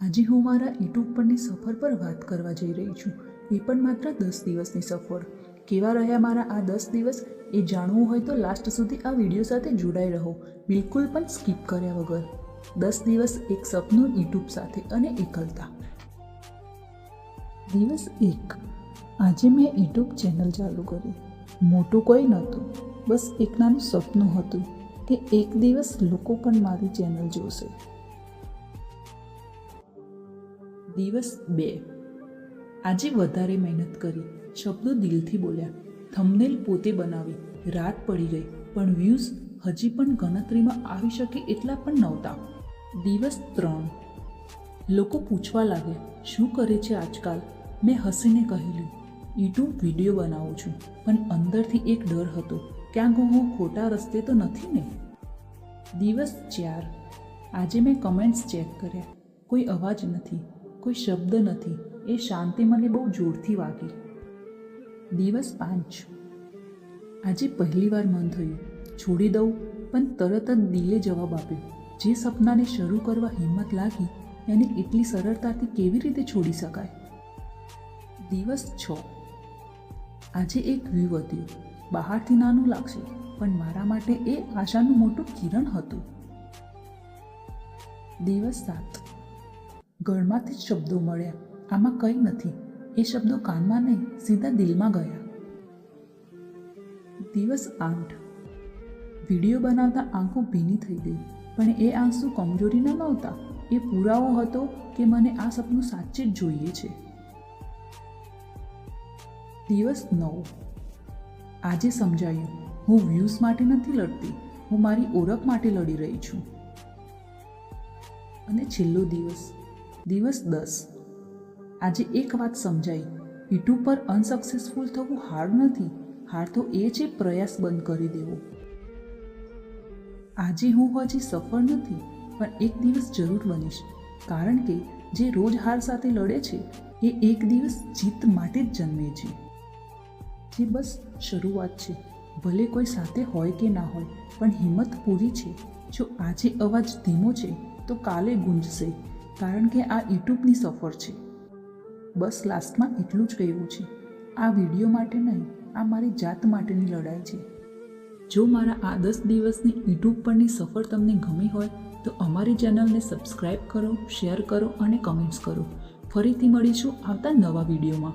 આજે હું મારા યુટ્યુબ પરની સફર પર વાત કરવા જઈ રહી છું. એ પણ માત્ર દસ દિવસની સફર. કેવા રહ્યા મારા આ દસ દિવસ? એ જાણવું હોય તો લાસ્ટ સુધી આ વીડિયો સાથે જોડાઈ રહો. બિલકુલ પણ સ્કીપ કર્યા વગર. દસ દિવસ એક સપનું યુટ્યુબ સાથે અને એકલતા. દિવસ એક. આજે મેં યુટ્યુબ ચેનલ ચાલુ કરી. મોટું કોઈ નહોતું. બસ એક નાનું સપનું હતું કે એક દિવસ લોકો પણ મારી ચેનલ જોશે. દિવસ બે. આજે વધારે મહેનત કરી, શબ્દો દિલથી બોલ્યા. થમનેલ પોતે બનાવી. રાત પડી ગઈ, પણ વ્યૂઝ હજી પણ ગણતરીમાં આવી શકે એટલા પણ નહોતા. દિવસ ત્રણ. લોકો પૂછવા લાગ્યા, શું કરે છે આજકાલ? મેં હસીને કહેલું, યુટ્યુબ વીડિયો બનાવું છું. પણ અંદરથી એક ડર હતો, ક્યાંક હું ખોટા રસ્તે તો નથી ને? દિવસ ચાર. આજે મેં કમેન્ટ્સ ચેક કર્યા. કોઈ અવાજ નથી. કોઈ શબ્દ નથી. એ શાંતિ મને બહુ જોરથી વાગી. દિવસ પાંચ. આજે પહેલીવાર મન થયું. છોડી દઉં, પણ તરત જ દિલે જવાબ આપ્યો. જે સપનાને શરૂ કરવા હિંમત લાગી, એને એટલી સરળતાથી કેવી રીતે છોડી શકાય? દિવસ છ. આજે એક વ્યૂ વધ્યું બહારથી નાનું લાગશે, પણ મારા માટે એ આશાનું મોટું કિરણ હતું. દિવસ સાત. ગળમાંથી જ શબ્દો મળ્યા. આમાં કંઈ નથી. એ શબ્દો કાનમાં નહીં, સીધા દિલમાં ગયા. દિવસ આઠ. વીડિયો બનાવતા આંખો ભીની થઈ ગઈ. પણ એ આંસુ કમજોરીના નહોતા? એ પુરાવો હતો કે મને આ સપનું સાચે જ જોઈએ છે? દિવસ નવ. આજે સમજાયું. હું વ્યૂઝ માટે નથી લડતી. હું મારી ઓળખ માટે લડી રહી છું. અને છેલ્લો દિવસ. દિવસ દસ. આજે એક વાત સમજાઈ. યુટ્યુબ પર અનસક્સેસફુલ થવું હાર્ડ નથી. હાર તો એ છે પ્રયાસ બંધ કરી દેવો. આજે હું હજી સફળ નથી, પણ એક દિવસ જરૂર બનીશ. કારણ કે જે રોજ હાર સાથે લડે છે, એ એક દિવસ જીત માટે જ જન્મે છે. જે બસ શરૂઆત છે. ભલે કોઈ સાથે હોય કે ના હોય, પણ હિંમત પૂરી છે. જો આજે અવાજ ધીમો છે, તો કાલે ગુંજશે. કારણ કે આ યુટ્યુબની સફર છે. બસ લાસ્ટમાં એટલું જ કહેવું છે. આ વીડિયો માટે નહીં, આ મારી જાત માટેની લડાઈ છે. જો મારા આ દસ દિવસની યુટ્યુબ પરની સફર તમને ગમી હોય, તો અમારી ચેનલને સબસ્ક્રાઈબ કરો, શેર કરો અને કમેન્ટ્સ કરો. ફરીથી મળીશું આવતા નવા વિડીયોમાં.